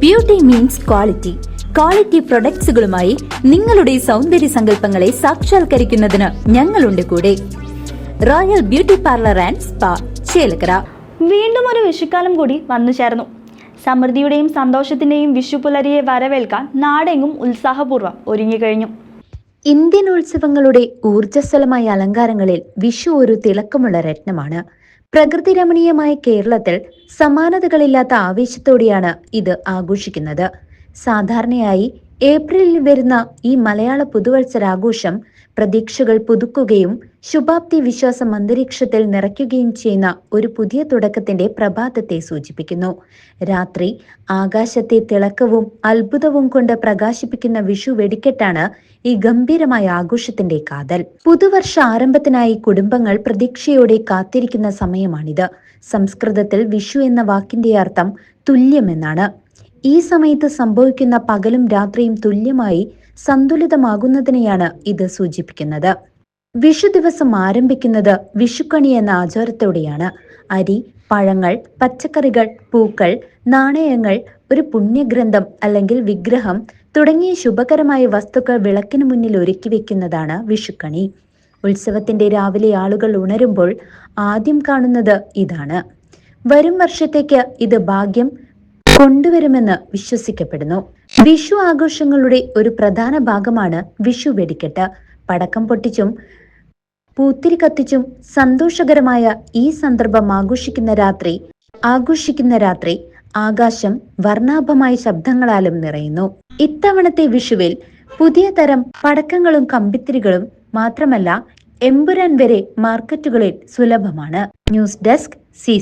Beauty means quality quality പ്രൊഡക്ട്സുകളുമായി നിങ്ങളുടെ സൗന്ദര്യ സങ്കല്പങ്ങളെ സാക്ഷാത്കരിക്കുന്നതിന് ഞങ്ങളുണ്ട് കൂടെ. Royal beauty parlour and spa Chelakkara. വീണ്ടും ഒരു വിഷുക്കാലം കൂടി വന്നു ചേർന്നു. സമൃദ്ധിയുടെയും സന്തോഷത്തിന്റെയും വിഷു പുലരിയെ വരവേൽക്കാൻ നാടെങ്ങും ഉത്സാഹപൂർവം ഒരുങ്ങിക്കഴിഞ്ഞു ഇന്ത്യൻ ഉത്സവങ്ങളുടെ ഊർജസ്വലമായ അലങ്കാരങ്ങളിൽ വിഷു ഒരു തിളക്കമുള്ള രത്നമാണ്. പ്രകൃതി രമണീയമായ കേരളത്തിൽ സമാനതകളില്ലാത്ത ആവേശത്തോടെയാണ് ഇത് ആഘോഷിക്കുന്നത്. സാധാരണയായി ഏപ്രിലിൽ വരുന്ന ഈ മലയാള പുതുവത്സരാഘോഷം പ്രതീക്ഷകൾ പുതുക്കുകയും ശുഭാപ്തി വിശ്വാസം അന്തരീക്ഷത്തിൽ നിറയ്ക്കുകയും ചെയ്യുന്ന ഒരു പുതിയ തുടക്കത്തിന്റെ പ്രഭാതത്തെ സൂചിപ്പിക്കുന്നു. രാത്രി ആകാശത്തെ തിളക്കവും അത്ഭുതവും കൊണ്ട് പ്രകാശിപ്പിക്കുന്ന വിഷു വെടിക്കെട്ടാണ് ഈ ഗംഭീരമായ ആഘോഷത്തിന്റെ കാതൽ. പുതുവർഷ ആരംഭത്തിനായി കുടുംബങ്ങൾ പ്രതീക്ഷയോടെ കാത്തിരിക്കുന്ന സമയമാണിത്. സംസ്കൃതത്തിൽ വിഷു എന്ന വാക്കിന്റെ അർത്ഥം തുല്യമെന്നാണ്. ഈ സമയത്ത് സംഭവിക്കുന്ന പകലും രാത്രിയും തുല്യമായി സന്തുലിതമാകുന്നതിനെയാണ് ഇത് സൂചിപ്പിക്കുന്നത്. വിഷു ദിവസം ആരംഭിക്കുന്നത് വിഷുക്കണി എന്ന ആചാരത്തോടെയാണ്. അരി പഴങ്ങൾ പച്ചക്കറികൾ പൂക്കൾ നാണയങ്ങൾ ഒരു പുണ്യഗ്രന്ഥം അല്ലെങ്കിൽ വിഗ്രഹം തുടങ്ങിയ ശുഭകരമായ വസ്തുക്കൾ വിളക്കിന് മുന്നിൽ ഒരുക്കി വെക്കുന്നതാണ് വിഷുക്കണി. ഉത്സവത്തിന്റെ രാവിലെ ആളുകൾ ഉണരുമ്പോൾ ആദ്യം കാണുന്നത് ഇതാണ്. വരും വർഷത്തേക്ക് ഇത് ഭാഗ്യം കൊണ്ടുവരുമെന്ന് വിശ്വസിക്കപ്പെടുന്നു. വിഷു ആഘോഷങ്ങളുടെ ഒരു പ്രധാന ഭാഗമാണ് വിഷു വെടിക്കെട്ട്. പടക്കം പൊട്ടിച്ചും പൂത്തിരി കത്തിച്ചും സന്തോഷകരമായ ഈ സന്ദർഭം ആഘോഷിക്കുന്ന രാത്രി ആഘോഷിക്കുന്ന രാത്രി ആകാശം വർണാഭമായ ശബ്ദങ്ങളാലും നിറയുന്നു. ഇത്തവണത്തെ വിഷുവിൽ പുതിയ തരം പടക്കങ്ങളും കമ്പിത്തിരികളും മാത്രമല്ല എമ്പുരാൻ വരെ മാർക്കറ്റുകളിൽ സുലഭമാണ്. News desk C